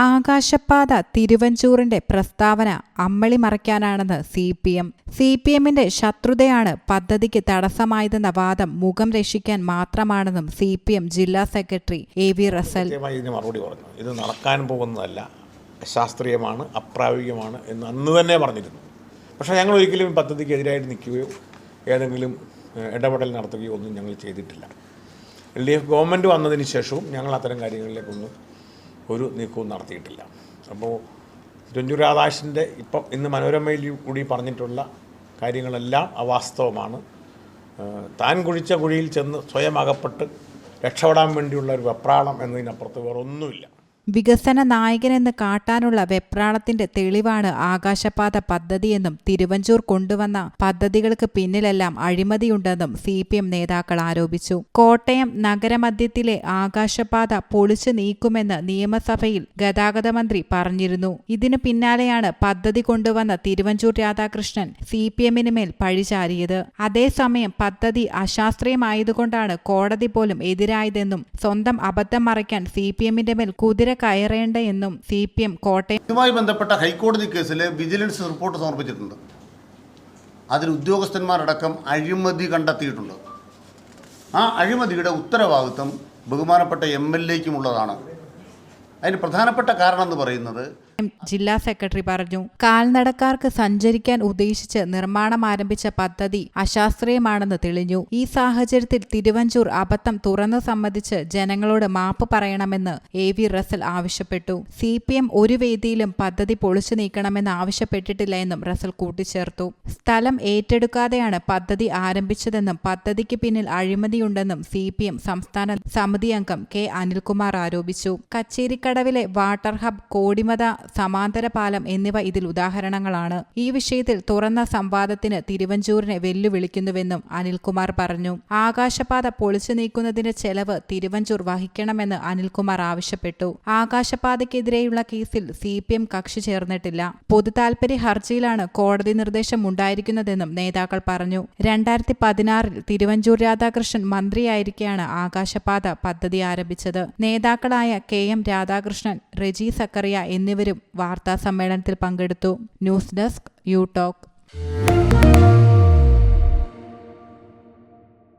ആകാശപാത തിരുവഞ്ചൂറിന്റെ പ്രസ്താവന അമ്മളി മറയ്ക്കാനാണെന്ന് C P M. C P എമ്മിന്റെ ശത്രുതയാണ് പദ്ധതിക്ക് തടസ്സമായതെന്ന വാദം മുഖം രക്ഷിക്കാൻ മാത്രമാണെന്നും സി പി എം ജില്ലാ സെക്രട്ടറി എ വി റസൽ മറുപടി പറഞ്ഞു. ഇത് നടക്കാൻ പോകുന്നതല്ല ശാസ്ത്രീയമാണ് അപ്രായോഗികമാണ് എന്ന് അന്ന് തന്നെ പറഞ്ഞിരുന്നു. പക്ഷേ ഞങ്ങൾ ഒരിക്കലും പദ്ധതിക്ക് എതിരായിട്ട് നിൽക്കുകയോ ഏതെങ്കിലും ഇടപെടൽ നടത്തുകയോ ഒന്നും ഞങ്ങൾ ചെയ്തിട്ടില്ല. എൽ ഡി എഫ് ഗവൺമെന്റ് വന്നതിന് ശേഷവും ഞങ്ങൾ അത്തരം കാര്യങ്ങളിലേക്കൊന്നും ഒരു നീക്കവും നടത്തിയിട്ടില്ല. അപ്പോൾ രഞ്ജു രാധാകൃഷ്ണന്റെ ഇപ്പം ഇന്ന് മനോരമയിൽ കൂടി പറഞ്ഞിട്ടുള്ള കാര്യങ്ങളെല്ലാം അവാസ്തവമാണ്. താൻ കുഴിച്ച കുഴിയിൽ ചെന്ന് സ്വയം അകപ്പെട്ട് രക്ഷപ്പെടാൻ വേണ്ടിയുള്ള ഒരു വെപ്രാളം എന്നതിനപ്പുറത്ത് വേറെ ഒന്നുമില്ല വികസന നായകനെന്ന് കാട്ടാനുള്ള വെപ്രാളത്തിന്റെ തെളിവാണ് ആകാശപാത പദ്ധതിയെന്നും തിരുവഞ്ചൂർ കൊണ്ടുവന്ന പദ്ധതികൾക്ക് പിന്നിലെല്ലാം അഴിമതിയുണ്ടെന്നും സി പി എം നേതാക്കൾ ആരോപിച്ചു. കോട്ടയം നഗരമധ്യത്തിലെ ആകാശപാത പൊളിച്ചു നീക്കുമെന്ന് നിയമസഭയിൽ ഗതാഗത മന്ത്രി പറഞ്ഞിരുന്നു. ഇതിനു പിന്നാലെയാണ് പദ്ധതി കൊണ്ടുവന്ന തിരുവഞ്ചൂർ രാധാകൃഷ്ണൻ സി പി എമ്മിന് മേൽ പഴിചാരിയത് അതേസമയം പദ്ധതി അശാസ്ത്രീയമായതുകൊണ്ടാണ് കോടതി പോലും എതിരായതെന്നും സ്വന്തം അബദ്ധം മറയ്ക്കാൻ സി പി എമ്മിന്റെ മേൽ കുതിര കയറേണ്ട എന്നും സി പി എം കോട്ടയം ഇതുമായി ബന്ധപ്പെട്ട ഹൈക്കോടതി കേസിൽ വിജിലൻസ് റിപ്പോർട്ട് സമർപ്പിച്ചിട്ടുണ്ട്. അതിൽ ഉദ്യോഗസ്ഥന്മാരടക്കം അഴിമതി കണ്ടെത്തിയിട്ടുണ്ട്. ആ അഴിമതിയുടെ ഉത്തരവാദിത്വം ബഹുമാനപ്പെട്ട എം എൽ എക്കുമുള്ളതാണ് അതിന് പ്രധാനപ്പെട്ട കാരണം എന്ന് പറയുന്നത് ജില്ലാ സെക്രട്ടറി പറഞ്ഞു. കാൽനടക്കാർക്ക് സഞ്ചരിക്കാൻ ഉദ്ദേശിച്ച് നിർമ്മാണം ആരംഭിച്ച പദ്ധതി അശാസ്ത്രീയമാണെന്ന് തെളിഞ്ഞു. ഈ സാഹചര്യത്തിൽ തിരുവഞ്ചൂർ അബദ്ധം തുറന്നു സമ്മതിച്ച് ജനങ്ങളോട് മാപ്പ് പറയണമെന്ന് എ വി റസൽ ആവശ്യപ്പെട്ടു. സി പി എം ഒരു വേദിയിലും പദ്ധതി പൊളിച്ചു നീക്കണമെന്ന് ആവശ്യപ്പെട്ടിട്ടില്ല എന്നും റസൽ കൂട്ടിച്ചേർത്തു. സ്ഥലം ഏറ്റെടുക്കാതെയാണ് പദ്ധതി ആരംഭിച്ചതെന്നും പദ്ധതിക്ക് പിന്നിൽ അഴിമതിയുണ്ടെന്നും സി പി എം സംസ്ഥാന സമിതി അംഗം കെ അനിൽകുമാർ ആരോപിച്ചു. കച്ചേരിക്കടവിലെ വാട്ടർ ഹബ് കോടിമത സമാന്തര പാലം എന്നിവ ഇതിൽ ഉദാഹരണങ്ങളാണ്. ഈ വിഷയത്തിൽ തുറന്ന സംവാദത്തിന് തിരുവഞ്ചൂരിനെ വെല്ലുവിളിക്കുന്നുവെന്നും അനിൽകുമാർ പറഞ്ഞു. ആകാശപാത പൊളിച്ചു നീക്കുന്നതിന്റെ ചെലവ് തിരുവഞ്ചൂർ വഹിക്കണമെന്ന് അനിൽകുമാർ ആവശ്യപ്പെട്ടു. ആകാശപാതയ്ക്കെതിരെയുള്ള കേസിൽ സി പി എം കക്ഷി ചേർന്നിട്ടില്ല. പൊതുതാൽപര്യ ഹർജിയിലാണ് കോടതി നിർദ്ദേശം ഉണ്ടായിരിക്കുന്നതെന്നും നേതാക്കൾ പറഞ്ഞു. രണ്ടായിരത്തി പതിനാറിൽ തിരുവഞ്ചൂർ രാധാകൃഷ്ണൻ മന്ത്രിയായിരിക്കെയാണ് ആകാശപാത പദ്ധതി ആരംഭിച്ചത്. നേതാക്കളായ കെ എം രാധാകൃഷ്ണൻ റെജി സക്കറിയ എന്നിവരും വാർത്താ സമ്മേളനത്തിൽ പങ്കെടുത്തു. News desk you talk.